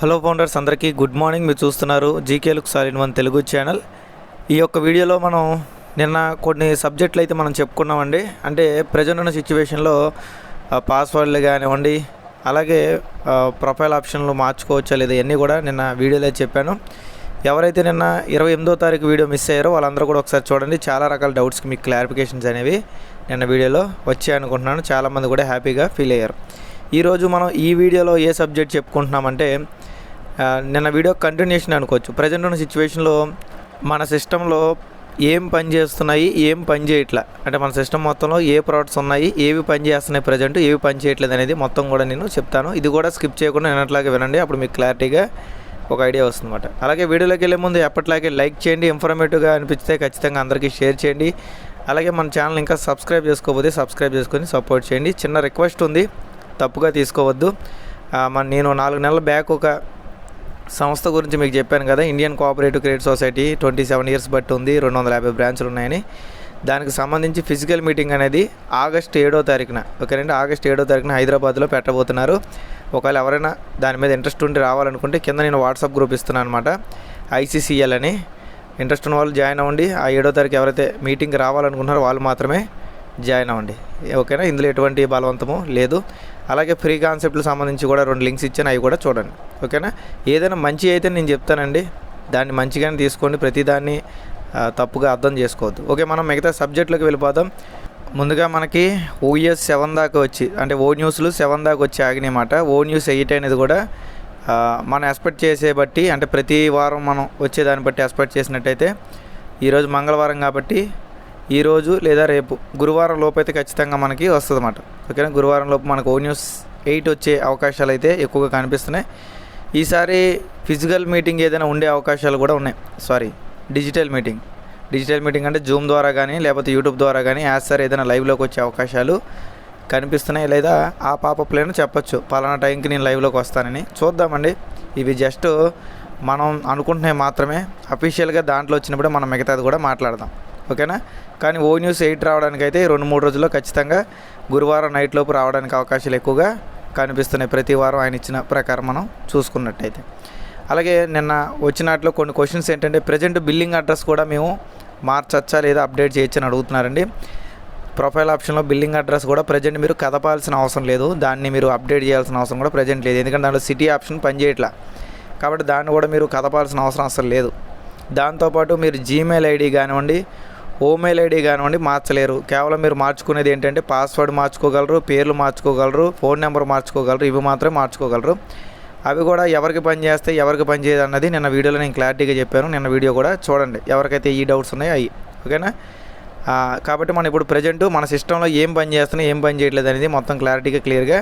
Hello founders అందరికీ good morning. మీరు చూస్తున్నారు జీకేలుకు సాలిన్ వన్ తెలుగు ఛానల్. ఈ యొక్క వీడియోలో మనం నిన్న కొన్ని సబ్జెక్టులు అయితే మనం చెప్పుకున్నామండి. అంటే ప్రజెంట్ ఉన్న సిచ్యువేషన్లో పాస్వర్డ్లు కానివ్వండి అలాగే ప్రొఫైల్ ఆప్షన్లు మార్చుకోవచ్చా లేదా ఇవన్నీ కూడా నిన్న వీడియోలో చెప్పాను. ఎవరైతే నిన్న ఇరవై ఎనిమిదో తారీఖు వీడియో మిస్ అయ్యారో వాళ్ళందరూ కూడా ఒకసారి చూడండి. చాలా రకాల డౌట్స్కి మీకు క్లారిఫికేషన్స్ అనేవి నిన్న వీడియోలో వచ్చాయి అనుకుంటున్నాను చాలామంది కూడా హ్యాపీగా ఫీల్ అయ్యారు. ఈరోజు మనం ఈ వీడియోలో ఏ సబ్జెక్ట్ చెప్పుకుంటున్నామంటే నిన్న వీడియో కంటిన్యూషన్ అనుకోవచ్చు. ప్రజెంట్ ఉన్న సిచ్యువేషన్లో మన సిస్టంలో ఏం పని చేస్తున్నాయి ఏం పని చేయట్లా. అంటే మన సిస్టమ్ మొత్తంలో ఏ ప్రోడక్ట్స్ ఉన్నాయి ఏవి పని చేస్తున్నాయి ప్రజెంట్ ఏవి పని చేయట్లేదు అనేది మొత్తం కూడా నేను చెప్తాను. ఇది కూడా స్కిప్ చేయకుండా వినట్లాగే వినండి అప్పుడు మీకు క్లారిటీగా ఒక ఐడియా వస్తుందన్నమాట. అలాగే వీడియోలోకి వెళ్ళే ముందు ఎప్పటిలాగే లైక్ చేయండి ఇన్ఫర్మేటివ్గా అనిపిస్తే ఖచ్చితంగా అందరికీ షేర్ చేయండి. అలాగే మన ఛానల్ ఇంకా సబ్స్క్రైబ్ చేసుకోకపోతే సబ్స్క్రైబ్ చేసుకొని సపోర్ట్ చేయండి. చిన్న రిక్వెస్ట్ ఉంది తప్పుగా తీసుకోవద్దు. మన నేను నాలుగు నెలల బ్యాక్ ఒక సంస్థ గురించి మీకు చెప్పాను కదా Indian cooperative credit society twenty seven years బట్టి ఉంది రెండు వందల యాభై బ్రాంచ్లు ఉన్నాయని. దానికి సంబంధించి ఫిజికల్ మీటింగ్ అనేది ఆగస్ట్ ఏడో తారీఖున ఓకేనండి? ఆగస్ట్ ఏడో తారీఖున హైదరాబాద్లో పెట్టబోతున్నారు. ఒకవేళ ఎవరైనా దాని మీద ఇంట్రెస్ట్ ఉండి రావాలనుకుంటే కింద నేను వాట్సాప్ గ్రూప్ ఇస్తున్నాను అనమాట ఐసీసీఎల్ అని. ఇంట్రెస్ట్ ఉన్న వాళ్ళు జాయిన్ అవ్వండి. ఆ ఏడో తారీఖు ఎవరైతే మీటింగ్ రావాలనుకుంటున్నారో వాళ్ళు మాత్రమే జాయిన్ అవ్వండి. ఓకేనా? ఇందులో ఎటువంటి బలవంతము లేదు. అలాగే ఫ్రీ కాన్సెప్ట్లు సంబంధించి కూడా రెండు లింక్స్ ఇచ్చాను అవి కూడా చూడండి. ఓకేనా? ఏదైనా మంచి అయితే నేను చెప్తానండి. దాన్ని మంచిగానే తీసుకోండి. ప్రతిదాన్ని తప్పుగా అర్థం చేసుకోవద్దు. ఓకే మనం మిగతా సబ్జెక్టులకు వెళ్ళిపోదాం. ముందుగా మనకి ఓఎస్ సెవెన్ దాకా వచ్చి అంటే ఓ న్యూస్లు సెవెన్ దాకా వచ్చి ఆగినాయన్నమాట ఓ న్యూస్ ఎయిట్ అనేది కూడా మనం ఎక్స్పెక్ట్ చేసే బట్టి అంటే ప్రతి వారం మనం వచ్చేదాన్ని బట్టి ఎక్స్పెక్ట్ చేసినట్టయితే ఈరోజు మంగళవారం కాబట్టి ఈరోజు లేదా రేపు గురువారం లోపు అయితే ఖచ్చితంగా మనకి వస్తుంది అన్నమాట ఓకేనా? గురువారం లోపు మనకు ఓ న్యూస్ ఎయిట్ వచ్చే అవకాశాలు అయితే ఎక్కువగా కనిపిస్తున్నాయి. ఈసారి ఫిజికల్ మీటింగ్ ఏదైనా ఉండే అవకాశాలు కూడా ఉన్నాయి. Sorry digital meeting. Digital meeting అంటే జూమ్ ద్వారా కానీ లేకపోతే యూట్యూబ్ ద్వారా కానీ యాజ్ సార్ ఏదైనా లైవ్లోకి వచ్చే అవకాశాలు కనిపిస్తున్నాయి. లేదా ఆ పాపప్లైనా చెప్పొచ్చు. పలానా టైంకి నేను లైవ్లోకి వస్తానని. చూద్దామండి. ఇవి జస్ట్ మనం అనుకుంటున్నాయి మాత్రమే. అఫీషియల్గా దాంట్లో వచ్చినప్పుడే మనం మిగతాది కూడా మాట్లాడదాం. ఓకేనా? కానీ ఓ న్యూస్ ఎయిట్ రావడానికి అయితే రెండు మూడు రోజుల్లో ఖచ్చితంగా గురువారం నైట్ లోపు రావడానికి అవకాశాలు ఎక్కువగా కనిపిస్తున్నాయి. ప్రతి వారం ఆయన ఇచ్చిన ప్రకారం మనం చూసుకున్నట్టయితే. అలాగే నిన్న వచ్చినట్లు కొన్ని క్వశ్చన్స్ ఏంటంటే ప్రజెంట్ బిల్లింగ్ అడ్రస్ కూడా మేము మార్చచ్చా లేదా అప్డేట్ చేయొచ్చని అడుగుతున్నారండి. ప్రొఫైల్ ఆప్షన్లో బిల్లింగ్ అడ్రస్ కూడా ప్రజెంట్ మీరు కదపాల్సిన అవసరం లేదు. దాన్ని మీరు అప్డేట్ చేయాల్సిన అవసరం కూడా ప్రజెంట్ లేదు. ఎందుకంటే దాంట్లో సిటీ ఆప్షన్ పనిచేయట్లా. కాబట్టి దాన్ని కూడా మీరు కదపాల్సిన అవసరం అసలు లేదు. దాంతోపాటు మీరు జీమెయిల్ ఐడి కానివ్వండి ఓమెయిల్ ఐడి కానివ్వండి మార్చలేరు. కేవలం మీరు మార్చుకునేది ఏంటంటే పాస్వర్డ్ మార్చుకోగలరు పేర్లు మార్చుకోగలరు ఫోన్ నెంబర్ మార్చుకోగలరు ఇవి మాత్రమే మార్చుకోగలరు. అవి కూడా ఎవరికి పని చేస్తే ఎవరికి పని చేయదు అన్నది నిన్న వీడియోలో నేను క్లారిటీగా చెప్పాను. నిన్న వీడియో కూడా చూడండి ఎవరికైతే ఈ డౌట్స్ ఉన్నాయో అవి. ఓకేనా? కాబట్టి మనం ఇప్పుడు ప్రజెంట్ మన సిస్టంలో ఏం పని చేస్తున్నాయి ఏం పని చేయట్లేదు అనేది మొత్తం క్లారిటీగా క్లియర్గా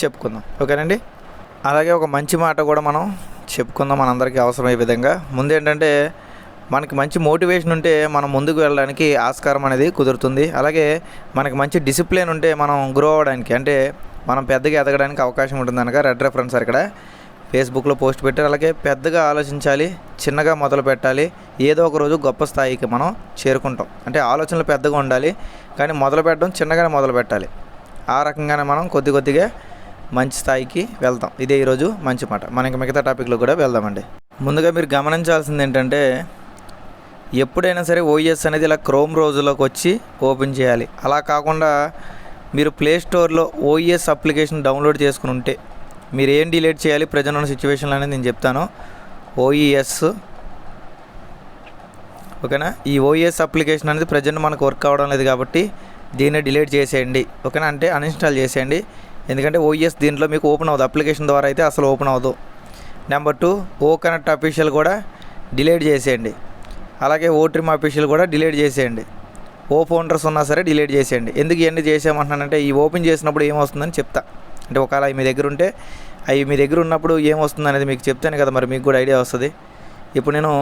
చెప్పుకుందాం. ఓకేనండి? అలాగే ఒక మంచి మాట కూడా మనం చెప్పుకుందాం మనందరికీ అవసరమయ్యే విధంగా. ముందేంటంటే మనకి మంచి మోటివేషన్ ఉంటే మనం ముందుకు వెళ్ళడానికి ఆస్కారం అనేది కుదురుతుంది. అలాగే మనకి మంచి డిసిప్లిన్ ఉంటే మనం గ్రో అవ్వడానికి అంటే మనం పెద్దగా ఎదగడానికి అవకాశం ఉంటుంది అనగా రెడ్ రెఫరెన్స్ ఇక్కడ. ఫేస్బుక్లో పోస్ట్ పెట్టారు అలాగే పెద్దగా ఆలోచించాలి చిన్నగా మొదలు పెట్టాలి ఏదో ఒక రోజు గొప్ప స్థాయికి మనం చేరుకుంటాం. అంటే ఆలోచనలు పెద్దగా ఉండాలి కానీ మొదలు పెట్టడం చిన్నగానే మొదలు పెట్టాలి. ఆ రకంగానే మనం కొద్ది కొద్దిగా మంచి స్థాయికి వెళ్తాం. ఇదే ఈరోజు మంచి మాట. మనకి మిగతా టాపిక్లో కూడా వెళ్దామండి. ముందుగా మీరు గమనించాల్సింది ఏంటంటే ఎప్పుడైనా సరే ఓఎస్ అనేది ఇలా క్రోమ్ రోజులోకి వచ్చి ఓపెన్ చేయాలి. అలా కాకుండా మీరు ప్లే స్టోర్లో ఓఎస్ అప్లికేషన్ డౌన్లోడ్ చేసుకుని ఉంటే మీరు ఏం డిలీట్ చేయాలి ప్రజెంట్ ఉన్న సిచ్యువేషన్లో అనేది నేను చెప్తాను. ఓఈఎస్ ఓకేనా? ఈ ఓఎస్ అప్లికేషన్ అనేది ప్రజెంట్ మనకు వర్క్ అవ్వడం లేదు కాబట్టి దీన్ని డిలీట్ చేసేయండి. ఓకేనా? అంటే అన్ఇన్స్టాల్ చేసేయండి. ఎందుకంటే ఓఎస్ దీంట్లో మీకు ఓపెన్ అవ్వదు. అప్లికేషన్ ద్వారా అయితే అసలు ఓపెన్ అవ్వదు. Number two O connect official కూడా డిలీట్ చేసేయండి. అలాగే ఓట్రిమ్ ట్రిమ్ అఫీషియల్ కూడా డిలీట్ చేసేయండి. ఓ ఫోల్డర్స్ ఉన్నా సరే డిలీట్ చేసేయండి. ఎందుకు ఇవన్నీ చేసామంటున్నానంటే ఈ ఓపెన్ చేసినప్పుడు ఏమొస్తుందని చెప్తా. అంటే ఒకవేళ అవి మీ దగ్గర ఉంటే అవి మీ దగ్గర ఉన్నప్పుడు ఏమొస్తుంది అనేది మీకు చెప్తాను కదా మరి మీకు కూడా ఐడియా వస్తుంది. ఇప్పుడు నేను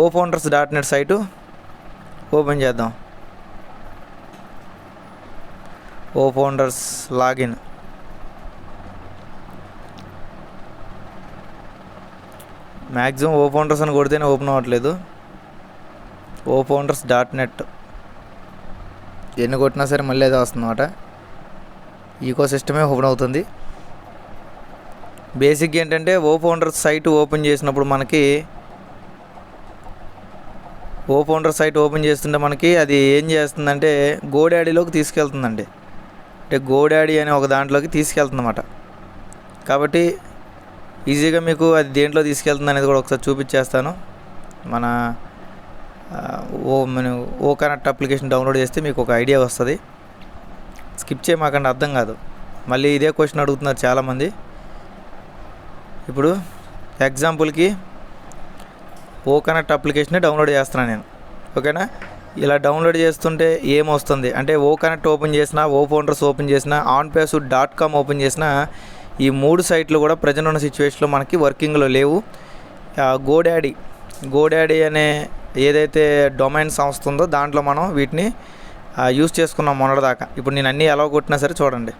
O founders dot net site open చేద్దాం. O founders login. Maximum O founders అని కొడితేనే ఓపెన్ అవ్వట్లేదు. ఓ ఫౌండర్స్ డాట్ నెట్ ఎన్ని కొట్టినా సరే మళ్ళీ అదే వస్తుందన్నమాట. ఈకో సిస్టమే ఓపెన్ అవుతుంది. బేసిక్ ఏంటంటే ఓ ఫౌండర్ సైట్ ఓపెన్ చేసినప్పుడు మనకి ఓ ఫౌండర్ సైట్ ఓపెన్ చేస్తుంటే మనకి అది ఏం చేస్తుందంటే గోడాడీలోకి తీసుకెళ్తుందండి. అంటే గోడాడీ అనే ఒక దాంట్లోకి తీసుకెళ్తుందన్నమాట. కాబట్టి ఈజీగా మీకు అది దేంట్లో తీసుకెళ్తుంది అనేది కూడా ఒకసారి చూపించేస్తాను. మన ఓ మన ఓ కనెక్ట్ అప్లికేషన్ డౌన్లోడ్ చేస్తే మీకు ఒక ఐడియా వస్తుంది. స్కిప్ చేయమాకండి అర్థం కాదు. మళ్ళీ ఇదే క్వశ్చన్ అడుగుతున్నారు చాలామంది. ఇప్పుడు ఎగ్జాంపుల్కి ఓ కనెక్ట్ అప్లికేషనే డౌన్లోడ్ చేస్తున్నాను నేను. ఓకేనా? ఇలా డౌన్లోడ్ చేస్తుంటే ఏమొస్తుంది? అంటే ఓ కనెక్ట్ ఓపెన్ చేసినా ఓ ఫౌండర్స్ ఓపెన్ చేసినా on pace dot com open చేసినా ఈ మూడు సైట్లు కూడా ప్రజెంట్ ఉన్న సిచ్యువేషన్లో మనకి వర్కింగ్లో లేవు. గోడాడీ గోడాడీ అనే ఏదైతే డొమైన్ సంస్థ ఉందో దాంట్లో మనం వీటిని యూస్ చేసుకున్నాం మొన్నటిదాకా ఇప్పుడు నేను అన్నీ ఎలా కొట్టినా సరే చూడండి.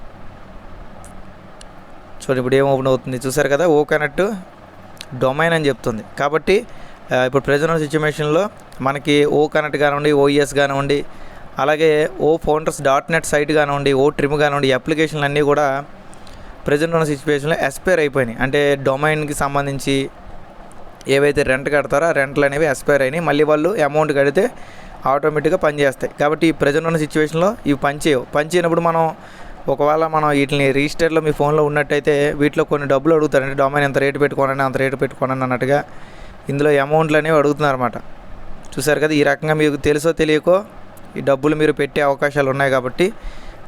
చూడండి ఇప్పుడు ఏం ఓపెన్ అవుతుంది? చూసారు కదా ఓ కనెక్ట్ డొమైన్ అని చెప్తుంది. కాబట్టి ఇప్పుడు ప్రజెంట్ సిచ్యువేషన్లో మనకి ఓ కనెక్ట్ కానివ్వండి ఓఈఎస్ కానివ్వండి అలాగే O founders dot net site కానివ్వండి ఓ ట్రిమ్ కానివ్వండి అప్లికేషన్లు అన్నీ కూడా ప్రజెంట్ ఉన్న సిచ్యువేషన్లో ఎక్స్పైర్ అయిపోయినాయి. అంటే డొమైన్కి సంబంధించి ఏవైతే రెంట్ కడతారో ఆ రెంట్లు అనేవి ఎక్స్పైర్ అయినాయి. మళ్ళీ వాళ్ళు అమౌంట్ కడితే ఆటోమేటిక్గా పనిచేస్తాయి కాబట్టి ఈ ప్రజెంట్ ఉన్న సిచ్యువేషన్లో ఇవి పనిచేయవు పనిచేయనప్పుడు మనం ఒకవేళ మనం వీటిని రిజిస్టర్లో మీ ఫోన్లో ఉన్నట్టయితే వీటిలో కొన్ని డబ్బులు అడుగుతారంటే డొమైన్ ఎంత రేటు పెట్టుకోనని అంత రేటు పెట్టుకోనని అన్నట్టుగా ఇందులో అమౌంట్లు అనేవి అడుగుతున్నారన్నమాట చూసారు కదా ఈ రకంగా మీకు తెలుసో తెలియకో ఈ డబ్బులు మీరు పెట్టే అవకాశాలు ఉన్నాయి కాబట్టి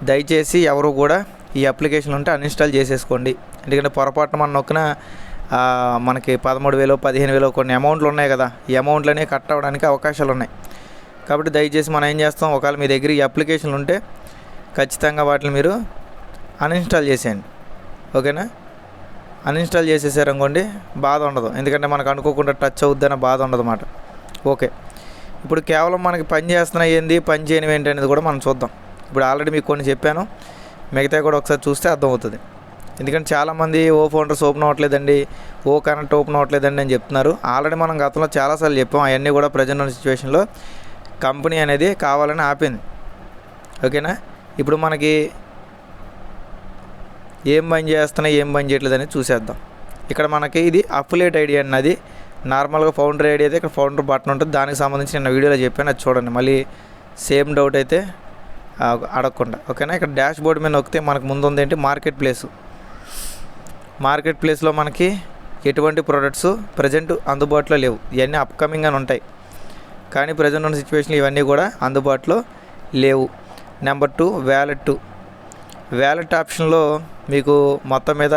దయచేసి ఎవరు కూడా ఈ అప్లికేషన్ ఉంటే అన్ఇన్స్టాల్ చేసేసుకోండి. ఎందుకంటే పొరపాటున మనం నొక్కిన మనకి పదమూడు వేలు పదిహేను వేలు కొన్ని అమౌంట్లు ఉన్నాయి కదా ఈ అమౌంట్లనే అనేవి కట్ అవ్వడానికి అవకాశాలు ఉన్నాయి. కాబట్టి దయచేసి మనం ఏం చేస్తాం ఒకవేళ మీ దగ్గర ఈ అప్లికేషన్లు ఉంటే ఖచ్చితంగా వాటిని మీరు అన్ఇన్స్టాల్ చేసేయండి. ఓకేనా? అన్ఇన్స్టాల్ చేసేసారనుకోండి బాధ ఉండదు. ఎందుకంటే మనకు అనుకోకుండా టచ్ అవుద్దన్న బాధ ఉండదు అన్నమాట. ఓకే. ఇప్పుడు కేవలం మనకి పని చేస్తున్నాయి ఏంది పని చేయనివి ఏంటి అనేది కూడా మనం చూద్దాం. ఇప్పుడు ఆల్రెడీ మీకు కొన్ని చెప్పాను. మిగతా కూడా ఒకసారి చూస్తే అర్థమవుతుంది. ఎందుకంటే చాలామంది ఓ ఫౌండర్స్ ఓపెన్ అవ్వట్లేదండి ఓ కనెక్ట్ ఓపెన్ అవ్వట్లేదండి అని చెప్తున్నారు. ఆల్రెడీ మనం గతంలో చాలాసార్లు చెప్పాం అవన్నీ కూడా ప్రజెంట్ ఉన్న సిచ్యువేషన్లో కంపెనీ అనేది కావాలని ఆపింది. ఓకేనా? ఇప్పుడు మనకి ఏం పని చేస్తున్నాయి ఏం పని చేయట్లేదు అనేది చూసేద్దాం. ఇక్కడ మనకి ఇది అఫిలియేట్ ఐడి అన్నది నార్మల్గా ఫౌండర్ ఐడి అయితే ఇక్కడ ఫౌండర్ బటన్ ఉంటుంది. దానికి సంబంధించి నేను వీడియోలో చెప్పాను అది చూడండి. మళ్ళీ సేమ్ డౌట్ అయితే అడగకుండా. ఓకేనా? ఇక్కడ డాష్ బోర్డ్ మీద నొక్కితే మనకు ముందు ఉంది ఏంటి? Market place. మార్కెట్ ప్లేస్లో మనకి ఎటువంటి ప్రొడక్ట్స్ ప్రజెంట్ అందుబాటులో లేవు. ఇవన్నీ అప్కమింగ్ అని ఉంటాయి. కానీ ప్రజెంట్ ఉన్న సిచ్యువేషన్లో ఇవన్నీ కూడా అందుబాటులో లేవు. నెంబర్ టూ వ్యాలెట్ వ్యాలెట్ ఆప్షన్లో మీకు మొత్తం మీద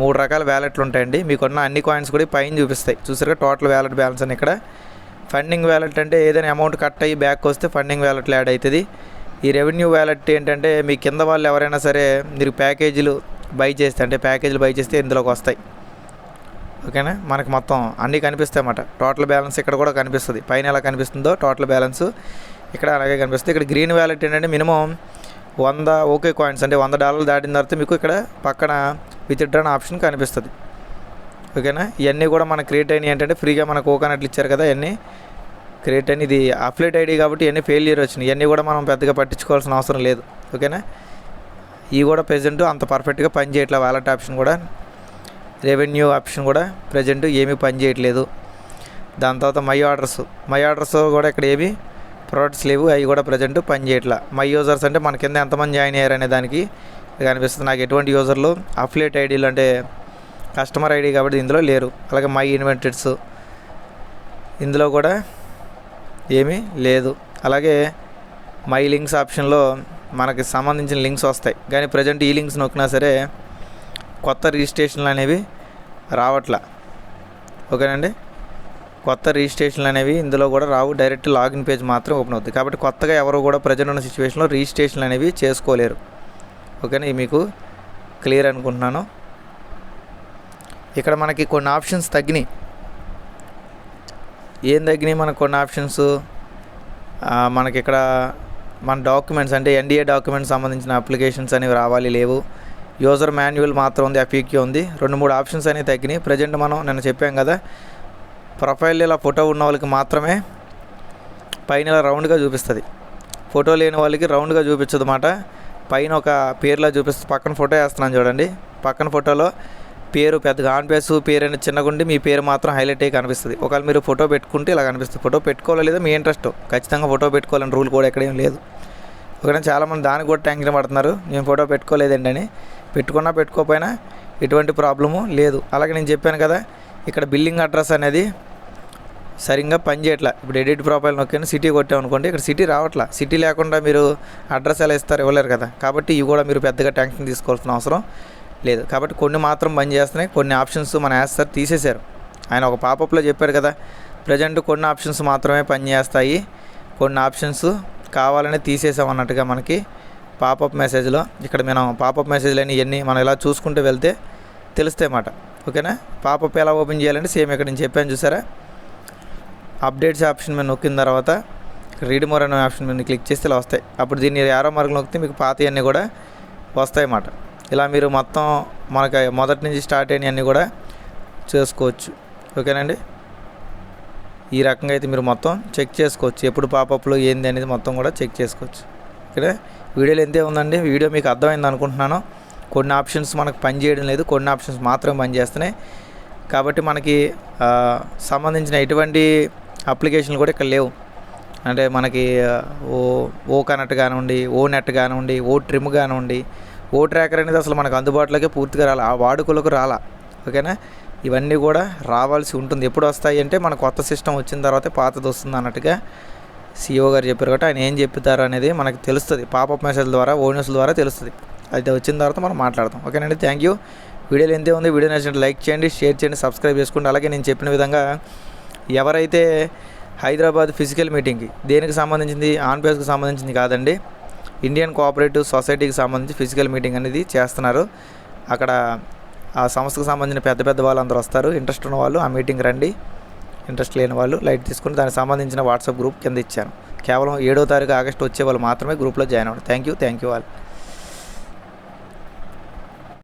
మూడు రకాల వ్యాలెట్లు ఉంటాయండి. మీకున్న అన్ని కాయిన్స్ కూడా పైన చూపిస్తాయి. చూసారుగా టోటల్ వ్యాలెట్ బ్యాలెన్స్ అని ఇక్కడ. ఫండింగ్ వ్యాలెట్ అంటే ఏదైనా అమౌంట్ కట్ అయ్యి బ్యాక్ వస్తే ఫండింగ్ వ్యాలెట్లు యాడ్ అవుతుంది. ఈ రెవెన్యూ వ్యాలెట్ ఏంటంటే మీ కింద వాళ్ళు ఎవరైనా సరే మీరు ప్యాకేజీలు బై చేస్తే అంటే ప్యాకేజీలు బై చేస్తే ఇందులోకి వస్తాయి. ఓకేనా? మనకి మొత్తం అన్నీ కనిపిస్తాయి అన్నమాట. టోటల్ బ్యాలెన్స్ ఇక్కడ కూడా కనిపిస్తుంది. పైన ఎలా కనిపిస్తుందో టోటల్ బ్యాలెన్స్ ఇక్కడ అలాగే కనిపిస్తుంది. ఇక్కడ గ్రీన్ వ్యాలెట్ ఏంటంటే మినిమం వంద ఓకే కాయిన్స్ అంటే వంద డాలర్లు దాటిన తర్వాత మీకు ఇక్కడ పక్కన విత్డ్రాన్ ఆప్షన్ కనిపిస్తుంది. ఓకేనా? ఇవన్నీ కూడా మనకు క్రియేట్ అయినాయి ఏంటంటే ఫ్రీగా మనకు ఓకనట్లు ఇచ్చారు కదా ఇవన్నీ. క్రియేట్ అయిన ఇది అప్లైట్ ఐడి కాబట్టి ఇవన్నీ ఫెయిల్యూర్ వచ్చినాయి. ఇవన్నీ కూడా మనం పెద్దగా పట్టించుకోవాల్సిన అవసరం లేదు. ఓకేనా? ఇవి కూడా ప్రజెంట్ అంత పర్ఫెక్ట్గా పని చేయట్లేదు. వాలెట్ ఆప్షన్ కూడా రెవెన్యూ ఆప్షన్ కూడా ప్రజెంట్ ఏమీ పని చేయట్లేదు. దాని తర్వాత మై ఆర్డర్స్ మై ఆర్డర్స్ కూడా ఇక్కడ ఏమీ ప్రోడక్ట్స్ లేవు. అవి కూడా ప్రజెంట్ పని చేయట్లా. మై యూజర్స్ అంటే మన కింద ఎంతమంది జాయిన్ అయ్యారు అనే దానికి కనిపిస్తుంది. నాకు ఎటువంటి యూజర్లు అఫ్లేట్ ఐడీలు అంటే కస్టమర్ ఐడి కాబట్టి ఇందులో లేరు. అలాగే మై ఇన్వెంటెడ్స్ ఇందులో కూడా ఏమీ లేదు. అలాగే మై లింక్స్ ఆప్షన్లో మనకి సంబంధించిన లింక్స్ వస్తాయి. కానీ ప్రజెంట్ ఈ లింక్స్ నొక్కినా సరే కొత్త రిజిస్ట్రేషన్లు అనేవి రావట్లా. ఓకేనండి? కొత్త రిజిస్ట్రేషన్లు అనేవి ఇందులో కూడా రావు. డైరెక్ట్ లాగిన్ పేజ్ మాత్రం ఓపెన్ అవుతుంది కాబట్టి కొత్తగా ఎవరు కూడా ప్రజెంట్ ఉన్న సిచ్యువేషన్లో రిజిస్ట్రేషన్లు అనేవి చేసుకోలేరు. ఓకేనా? మీకు క్లియర్ అనుకుంటున్నాను. ఇక్కడ మనకి కొన్ని ఆప్షన్స్ తగ్గినాయి. ఏం తగ్గినాయి మనకు కొన్ని ఆప్షన్స్? మనకి ఇక్కడ మన డాక్యుమెంట్స్ అంటే ఎన్డీఏ డాక్యుమెంట్స్ సంబంధించిన అప్లికేషన్స్ అనేవి రావాలి లేవు. యూజర్ మాన్యువల్ మాత్రం ఉంది ఎఫ్ఈక్యూ ఉంది. రెండు మూడు ఆప్షన్స్ అనేవి తగ్గినాయి. ప్రజెంట్ మనం నేను చెప్పాం కదా ప్రొఫైల్ ఇలా ఫోటో ఉన్న వాళ్ళకి మాత్రమే పైన ఇలా రౌండ్గా చూపిస్తుంది. ఫోటో లేని వాళ్ళకి రౌండ్గా చూపించదు అన్నమాట పైన ఒక పేర్లా చూపిస్తుంది. పక్కన ఫోటో వేస్తున్నాను చూడండి. పక్కన ఫోటోలో పేరు పెద్దగా ఆన్ పేసు పేరు అనేది చిన్నగుండి మీ పేరు మాత్రం హైలైట్ అయ్యి కనిపిస్తుంది. ఒకవేళ మీరు ఫోటో పెట్టుకుంటే ఇలా కనిపిస్తుంది. ఫోటో పెట్టుకోవాలో లేదా మీ ఇంట్రెస్ట్? ఖచ్చితంగా ఫోటో పెట్టుకోవాలని రూల్ కూడా ఎక్కడేం లేదు. ఒకవేళ చాలామంది దానికి కూడా టెన్షన్ పడుతున్నారు. నేను ఫోటో పెట్టుకోలేదండి అని. పెట్టుకున్నా పెట్టుకోకపోయినా ఎటువంటి ప్రాబ్లము లేదు. అలాగే నేను చెప్పాను కదా ఇక్కడ బిల్లింగ్ అడ్రస్ అనేది సరిగ్గా పనిచేయట్లా ఇప్పుడు ఎడిట్ ప్రొఫైల్ నొక్కాను సిటీ కొట్టామనుకోండి ఇక్కడ సిటీ రావట్లా. సిటీ లేకుండా మీరు అడ్రస్ ఎలా ఇస్తారు ఇవ్వలేరు కదా. కాబట్టి ఇవి కూడా మీరు పెద్దగా టెన్షన్ తీసుకోవాల్సిన అవసరం లేదు. కాబట్టి కొన్ని మాత్రం బంద్ చేస్తున్నాయి. కొన్ని ఆప్షన్స్ మన యాస్ సార్ తీసేశారు. ఆయన ఒక పాపప్లో చెప్పారు కదా ప్రజెంట్ కొన్ని ఆప్షన్స్ మాత్రమే పనిచేస్తాయి కొన్ని ఆప్షన్స్ కావాలనే తీసేసాం అన్నట్టుగా మనకి పాపప్ మెసేజ్లో. ఇక్కడ మనం పాపప్ మెసేజ్లు అని ఇవన్నీ మనం ఇలా చూసుకుంటూ వెళ్తే తెలుస్తాయి అన్నమాట. ఓకేనా? పాపప్ ఎలా ఓపెన్ చేయాలంటే సేమ్ ఇక్కడ నేను చెప్పాను చూసారా? అప్డేట్స్ ఆప్షన్ మీద నొక్కిన తర్వాత రీడ్ మోర్ అనే ఆప్షన్ మీద క్లిక్ చేస్తే ఇలా వస్తాయి. అప్పుడు దీన్ని యారో మార్గం నొక్కితే మీకు పాతవన్నీ కూడా వస్తాయి అన్నమాట. ఇలా మీరు మొత్తం మనకి మొదటి నుంచి స్టార్ట్ అయినవన్నీ కూడా చేసుకోవచ్చు. ఓకేనండి? ఈ రకంగా అయితే మీరు మొత్తం చెక్ చేసుకోవచ్చు. ఎప్పుడు పాపప్లు ఏంది అనేది మొత్తం కూడా చెక్ చేసుకోవచ్చు. ఓకే వీడియోలు ఎంతే ఉందండి. వీడియో మీకు అర్థమైంది అనుకుంటున్నాను. కొన్ని ఆప్షన్స్ మనకు పని చేయడం లేదు. కొన్ని ఆప్షన్స్ మాత్రమే పనిచేస్తున్నాయి కాబట్టి మనకి సంబంధించిన ఎటువంటి అప్లికేషన్లు కూడా ఇక్కడ లేవు. అంటే మనకి ఓ ఓ కనెక్ట్ కానివ్వండి ఓ నెట్ కానివ్వండి ఓ ట్రిమ్ కానివ్వండి ఓ ట్రాకర్ అనేది అసలు మనకు అందుబాటులోకి పూర్తిగా రాలా ఆ వాడుకలకు రాలా. ఓకేనా? ఇవన్నీ కూడా రావాల్సి ఉంటుంది. ఎప్పుడు వస్తాయి అంటే మన కొత్త సిస్టమ్ వచ్చిన తర్వాత పాతది వస్తుంది అన్నట్టుగా సిఓ గారు చెప్పారు కాబట్టి ఆయన ఏం చెప్తారు అనేది మనకు తెలుస్తుంది. పాపప్ మెసేజ్ ద్వారా ఓనర్స్ ద్వారా తెలుస్తుంది. అయితే వచ్చిన తర్వాత మనం మాట్లాడతాం ఓకేనండి థ్యాంక్ యూ. వీడియోలు ఎంతే ఉంది వీడియో నచ్చినట్టు లైక్ చేయండి షేర్ చేయండి సబ్స్క్రైబ్ చేసుకోండి అలాగే నేను చెప్పిన విధంగా ఎవరైతే హైదరాబాద్ ఫిజికల్ మీటింగ్కి దేనికి సంబంధించింది ఆన్ పేస్కి సంబంధించింది కాదండి ఇండియన్ కోఆపరేటివ్ సొసైటీకి సంబంధించి ఫిజికల్ మీటింగ్ అనేది చేస్తున్నారు. అక్కడ ఆ సంస్థకు సంబంధించిన పెద్ద పెద్ద వాళ్ళు అందరూ వస్తారు. ఇంట్రెస్ట్ ఉన్న వాళ్ళు ఆ మీటింగ్ రండి. ఇంట్రెస్ట్ లేని వాళ్ళు లైట్ తీసుకుని దానికి సంబంధించిన వాట్సాప్ గ్రూప్ కింద ఇచ్చాను. కేవలం ఏడో తారీఖు ఆగస్టు వచ్చే వాళ్ళు మాత్రమే గ్రూప్లో జాయిన్ అవ్వండి. Thank you thank you all.